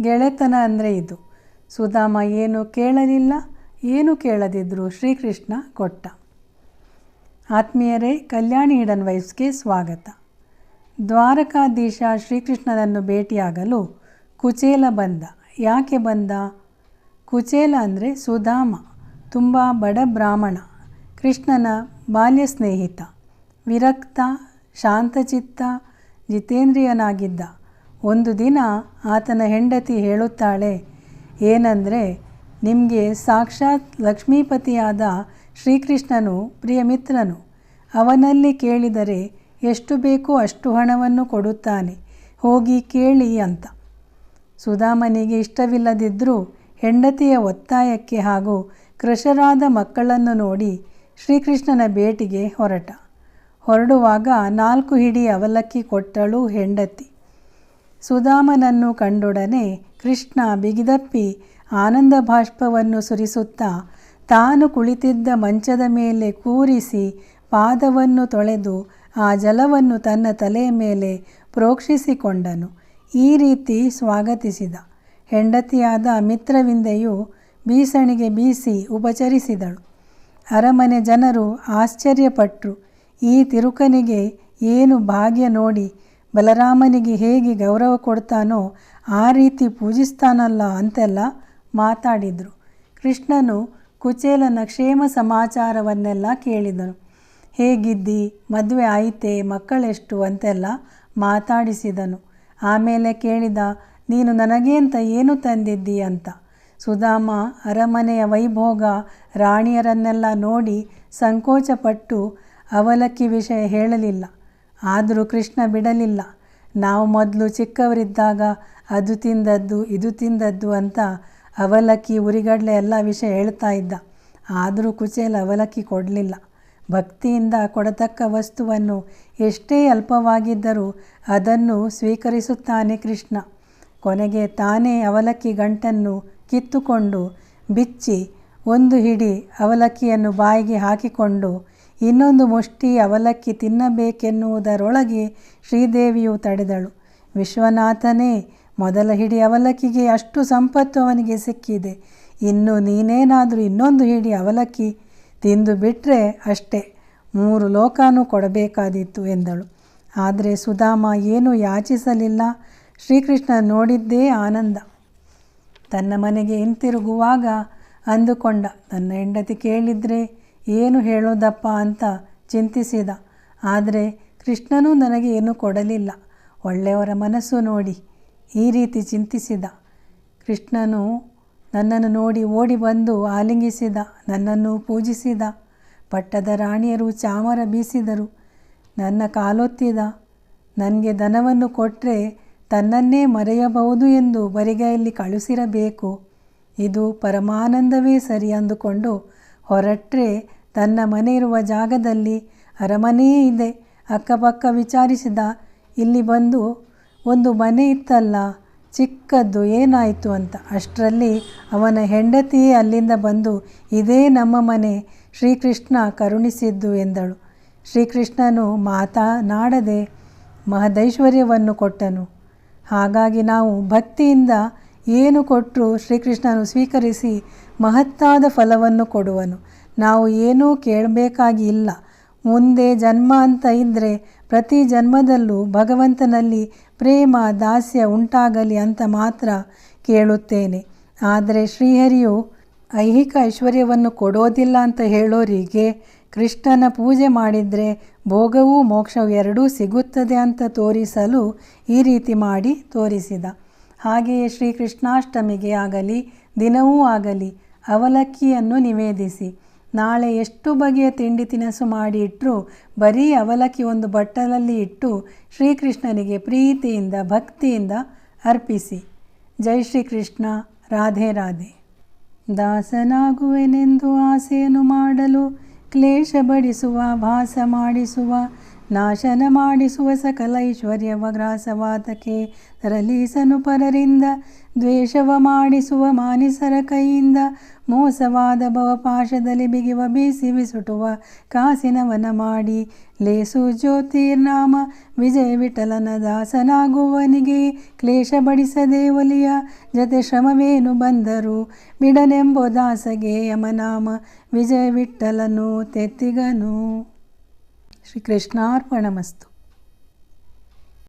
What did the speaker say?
ಗೆಳೆತನ ಅಂದರೆ ಇದು. ಸುಧಾಮ ಏನು ಕೇಳಲಿಲ್ಲ, ಏನು ಕೇಳದಿದ್ದರೂ ಶ್ರೀಕೃಷ್ಣ ಕೊಟ್ಟ. ಆತ್ಮೀಯರೇ, ಕಲ್ಯಾಣಿ ಹಿಡನ್ ವೈಫ್ಸ್ಗೆ ಸ್ವಾಗತ. ದ್ವಾರಕಾಧೀಶ ಶ್ರೀಕೃಷ್ಣನನ್ನು ಭೇಟಿಯಾಗಲು ಕುಚೇಲ ಬಂದ. ಯಾಕೆ ಬಂದ? ಕುಚೇಲ ಅಂದರೆ ಸುಧಾಮ, ತುಂಬ ಬಡ ಬ್ರಾಹ್ಮಣ, ಕೃಷ್ಣನ ಬಾಲ್ಯ ಸ್ನೇಹಿತ, ವಿರಕ್ತ, ಶಾಂತಚಿತ್ತ, ಜಿತೇಂದ್ರಿಯನಾಗಿದ್ದ. ಒಂದು ದಿನ ಆತನ ಹೆಂಡತಿ ಹೇಳುತ್ತಾಳೆ, ಏನಂದರೆ, ನಿಮಗೆ ಸಾಕ್ಷಾತ್ ಲಕ್ಷ್ಮೀಪತಿಯಾದ ಶ್ರೀಕೃಷ್ಣನು, ಪ್ರಿಯ ಮಿತ್ರನು, ಅವನಲ್ಲಿ ಕೇಳಿದರೆ ಎಷ್ಟು ಬೇಕೋ ಅಷ್ಟು ಹಣವನ್ನು ಕೊಡುತ್ತಾನೆ, ಹೋಗಿ ಕೇಳಿ ಅಂತ. ಸುಧಾಮನಿಗೆ ಇಷ್ಟವಿಲ್ಲದಿದ್ದರೂ ಹೆಂಡತಿಯ ಒತ್ತಾಯಕ್ಕೆ ಹಾಗೂ ಕೃಶರಾದ ಮಕ್ಕಳನ್ನು ನೋಡಿ ಶ್ರೀಕೃಷ್ಣನ ಭೇಟಿಗೆ ಹೊರಟ. ಹೊರಡುವಾಗ ನಾಲ್ಕು ಹಿಡಿ ಅವಲಕ್ಕಿ ಕೊಟ್ಟಳು ಹೆಂಡತಿ. ಸುಧಾಮನನ್ನು ಕಂಡೊಡನೆ ಕೃಷ್ಣ ಬಿಗಿದಪ್ಪಿ ಆನಂದ ಬಾಷ್ಪವನ್ನು ಸುರಿಸುತ್ತಾ ತಾನು ಕುಳಿತಿದ್ದ ಮಂಚದ ಮೇಲೆ ಕೂರಿಸಿ ಪಾದವನ್ನು ತೊಳೆದು ಆ ಜಲವನ್ನು ತನ್ನ ತಲೆಯ ಮೇಲೆ ಪ್ರೋಕ್ಷಿಸಿಕೊಂಡನು. ಈ ರೀತಿ ಸ್ವಾಗತಿಸಿದ. ಹೆಂಡತಿಯಾದ ಮಿತ್ರವಿಂದೆಯು ಬೀಸಣಿಗೆ ಬೀಸಿ ಉಪಚರಿಸಿದಳು. ಅರಮನೆ ಜನರು ಆಶ್ಚರ್ಯಪಟ್ಟರು ಈ ತಿರುಕನಿಗೆ ಏನು ಭಾಗ್ಯ ನೋಡಿ ಬಲರಾಮನಿಗೆ ಹೇಗೆ ಗೌರವ ಕೊಡ್ತಾನೋ ಆ ರೀತಿ ಪೂಜಿಸ್ತಾನಲ್ಲ ಅಂತೆಲ್ಲ ಮಾತಾಡಿದರು. ಕೃಷ್ಣನು ಕುಚೇಲನ ಕ್ಷೇಮ ಸಮಾಚಾರವನ್ನೆಲ್ಲ ಕೇಳಿದನು. ಹೇಗಿದ್ದಿ? ಮದುವೆ ಆಯಿತೆ? ಮಕ್ಕಳೆಷ್ಟು? ಅಂತೆಲ್ಲ ಮಾತಾಡಿಸಿದನು. ಆಮೇಲೆ ಕೇಳಿದ, ನೀನು ನನಗೆ ಅಂತ ಏನು ತಂದಿದ್ದಿ ಅಂತ? ಸುಧಾಮ, ಅರಮನೆಯ ವೈಭೋಗ, ರಾಣಿಯರನ್ನೆಲ್ಲ ನೋಡಿ ಸಂಕೋಚಪಟ್ಟು ಅವಲಕ್ಕಿ ವಿಷಯ ಹೇಳಲಿಲ್ಲ. ಆದರೂ ಕೃಷ್ಣ ಬಿಡಲಿಲ್ಲ. ನಾವು ಮೊದಲು ಚಿಕ್ಕವರಿದ್ದಾಗ ಅದು ತಿಂದದ್ದು, ಇದು ತಿಂದದ್ದು ಅಂತ ಅವಲಕ್ಕಿ ಉರಿಗಡಲೆ ಎಲ್ಲ ವಿಷಯ ಹೇಳ್ತಾ ಇದ್ದ. ಆದರೂ ಕುಚೇಲ ಅವಲಕ್ಕಿ ಕೊಡಲಿಲ್ಲ. ಭಕ್ತಿಯಿಂದ ಕೊಡತಕ್ಕ ವಸ್ತುವನ್ನು ಎಷ್ಟೇ ಅಲ್ಪವಾಗಿದ್ದರೂ ಅದನ್ನು ಸ್ವೀಕರಿಸುತ್ತಾನೆ ಕೃಷ್ಣ. ಕೊನೆಗೆ ತಾನೇ ಅವಲಕ್ಕಿ ಗಂಟನ್ನು ಕಿತ್ತುಕೊಂಡು ಬಿಚ್ಚಿ ಒಂದು ಹಿಡಿ ಅವಲಕ್ಕಿಯನ್ನು ಬಾಯಿಗೆ ಹಾಕಿಕೊಂಡು ಇನ್ನೊಂದು ಮುಷ್ಟಿ ಅವಲಕ್ಕಿ ತಿನ್ನಬೇಕೆನ್ನುವುದರೊಳಗೆ ಶ್ರೀದೇವಿಯು ತಡೆದಳು. ವಿಶ್ವನಾಥನೇ, ಮೊದಲ ಹಿಡಿ ಅವಲಕ್ಕಿಗೆ ಅಷ್ಟು ಸಂಪತ್ತು ಅವನಿಗೆ ಸಿಕ್ಕಿದೆ. ಇನ್ನು ನೀನೇನಾದರೂ ಇನ್ನೊಂದು ಹಿಡಿ ಅವಲಕ್ಕಿ ತಿಂದು ಬಿಟ್ಟರೆ ಅಷ್ಟೇ. ಮೂರು ಲೋಕನೂ ಕೊಡಬೇಕಾದೀತು ಎಂದಳು. ಆದರೆ ಸುಧಾಮ ಏನೂ ಯಾಚಿಸಲಿಲ್ಲ. ಶ್ರೀಕೃಷ್ಣ ನೋಡಿದ್ದೇ ಆನಂದ. ತನ್ನ ಮನೆಗೆ ಹಿಂತಿರುಗುವಾಗ ಅಂದುಕೊಂಡ, ನನ್ನ ಹೆಂಡತಿ ಕೇಳಿದರೆ ಏನು ಹೇಳೋದಪ್ಪ ಅಂತ ಚಿಂತಿಸಿದ. ಆದರೆ ಕೃಷ್ಣನೂ ನನಗೆ ಏನೂ ಕೊಡಲಿಲ್ಲ. ಒಳ್ಳೆಯವರ ಮನಸ್ಸು ನೋಡಿ, ಈ ರೀತಿ ಚಿಂತಿಸಿದ. ಕೃಷ್ಣನು ನನ್ನನ್ನು ನೋಡಿ ಓಡಿ ಬಂದು ಆಲಿಂಗಿಸಿದ, ನನ್ನನ್ನು ಪೂಜಿಸಿದ. ಪಟ್ಟದ ರಾಣಿಯರು ಚಾಮರ ಬೀಸಿದರು. ನನ್ನ ಕಾಲೊತ್ತಿದ. ನನಗೆ ದನವನ್ನು ಕೊಟ್ಟರೆ ತನ್ನನ್ನೇ ಮರೆಯಬಹುದು ಎಂದು ಬರಿಗೈಯಲ್ಲಿ ಕಳುಹಿಸಿರಬೇಕು. ಇದು ಪರಮಾನಂದವೇ ಸರಿ ಅಂದುಕೊಂಡು ಹೊರಟ್ರೆ ತನ್ನ ಮನೆ ಇರುವ ಜಾಗದಲ್ಲಿ ಅರಮನೆಯೇ ಇದೆ. ಅಕ್ಕಪಕ್ಕ ವಿಚಾರಿಸಿದ, ಇಲ್ಲಿ ಬಂದು ಒಂದು ಮನೆ ಇತ್ತಲ್ಲ, ಚಿಕ್ಕದ್ದು ಏನಾಯಿತು ಅಂತ. ಅಷ್ಟರಲ್ಲಿ ಅವನ ಹೆಂಡತಿಯೇ ಅಲ್ಲಿಂದ ಬಂದು, ಇದೇ ನಮ್ಮ ಮನೆ, ಶ್ರೀಕೃಷ್ಣ ಕರುಣಿಸಿದ್ದು ಎಂದಳು. ಶ್ರೀಕೃಷ್ಣನು ಮಾತನಾಡದೆ ಮಹದೈಶ್ವರ್ಯವನ್ನು ಕೊಟ್ಟನು. ಹಾಗಾಗಿ ನಾವು ಭಕ್ತಿಯಿಂದ ಏನು ಕೊಟ್ಟರೂ ಶ್ರೀಕೃಷ್ಣನು ಸ್ವೀಕರಿಸಿ ಮಹತ್ತಾದ ಫಲವನ್ನು ಕೊಡುವನು. ನಾವು ಏನೂ ಕೇಳಬೇಕಾಗಿ ಇಲ್ಲ ಮುಂದೆ ಜನ್ಮ ಅಂತ ಇದ್ದರೆ ಪ್ರತಿ ಜನ್ಮದಲ್ಲೂ ಭಗವಂತನಲ್ಲಿ ಪ್ರೇಮ, ದಾಸ್ಯ ಉಂಟಾಗಲಿ ಅಂತ ಮಾತ್ರ ಕೇಳುತ್ತೇನೆ. ಆದರೆ ಶ್ರೀಹರಿಯು ಐಹಿಕ ಐಶ್ವರ್ಯವನ್ನು ಕೊಡೋದಿಲ್ಲ ಅಂತ ಹೇಳೋರಿಗೆ ಕೃಷ್ಣನ ಪೂಜೆ ಮಾಡಿದರೆ ಭೋಗವೂ ಮೋಕ್ಷವೂ ಎರಡೂ ಸಿಗುತ್ತದೆ ಅಂತ ತೋರಿಸಲು ಈ ರೀತಿ ಮಾಡಿ ತೋರಿಸಿದ. ಹಾಗೆಯೇ ಶ್ರೀಕೃಷ್ಣಾಷ್ಟಮಿಗೆ ಆಗಲಿ, ದಿನವೂ ಆಗಲಿ, ಅವಲಕ್ಕಿಯನ್ನು ನಿವೇದಿಸಿ. ನಾಳೆ ಎಷ್ಟು ಬಗೆಯ ತಿಂಡಿ ತಿನಿಸು ಮಾಡಿ ಇಟ್ಟರೂ ಬರೀ ಅವಲಕ್ಕಿ ಒಂದು ಬಟ್ಟಲಲ್ಲಿ ಇಟ್ಟು ಶ್ರೀಕೃಷ್ಣನಿಗೆ ಪ್ರೀತಿಯಿಂದ, ಭಕ್ತಿಯಿಂದ ಅರ್ಪಿಸಿ. ಜೈ ಶ್ರೀಕೃಷ್ಣ, ರಾಧೆ ರಾಧೆ. ದಾಸನಾಗುವೆನೆಂದು ಆಸೆಯನ್ನು ಮಾಡಲು, ಕ್ಲೇಶ ಬಡಿಸುವ, ಭಾಸ ಮಾಡಿಸುವ ನಾಶನ ಮಾಡಿಸುವ ಸಕಲ ಐಶ್ವರ್ಯವ ಗ್ರಾಸವಾತಕ್ಕೆ ತರಲೀಸನು ಪರರಿಂದ, ದ್ವೇಷವ ಮಾಡಿಸುವ ಮಾನಿಸರ ಕೈಯಿಂದ, ಮೋಸವಾದ ಭವಪಾಶದಲ್ಲಿ ಬಿಗಿವ ಬೀಸಿ ಬಿಸುಟುವ ಕಾಸಿನವನ ಮಾಡಿ, ಲೇಸು ಜ್ಯೋತಿರ್ನಾಮ ವಿಜಯ ವಿಠಲನ ದಾಸನಾಗುವನಿಗೆ ಕ್ಲೇಶ ಬಡಿಸದೆ ಒಲಿಯ ಜತೆ ಶ್ರಮವೇನು ಬಂದರು, ಬಿಡನೆಂಬೋ ದಾಸಗೆ ಯಮನಾಮ ವಿಜಯ ವಿಠಲನು ತೆತ್ತಿಗನು. श्रीकृष्णार्पणमस्तु।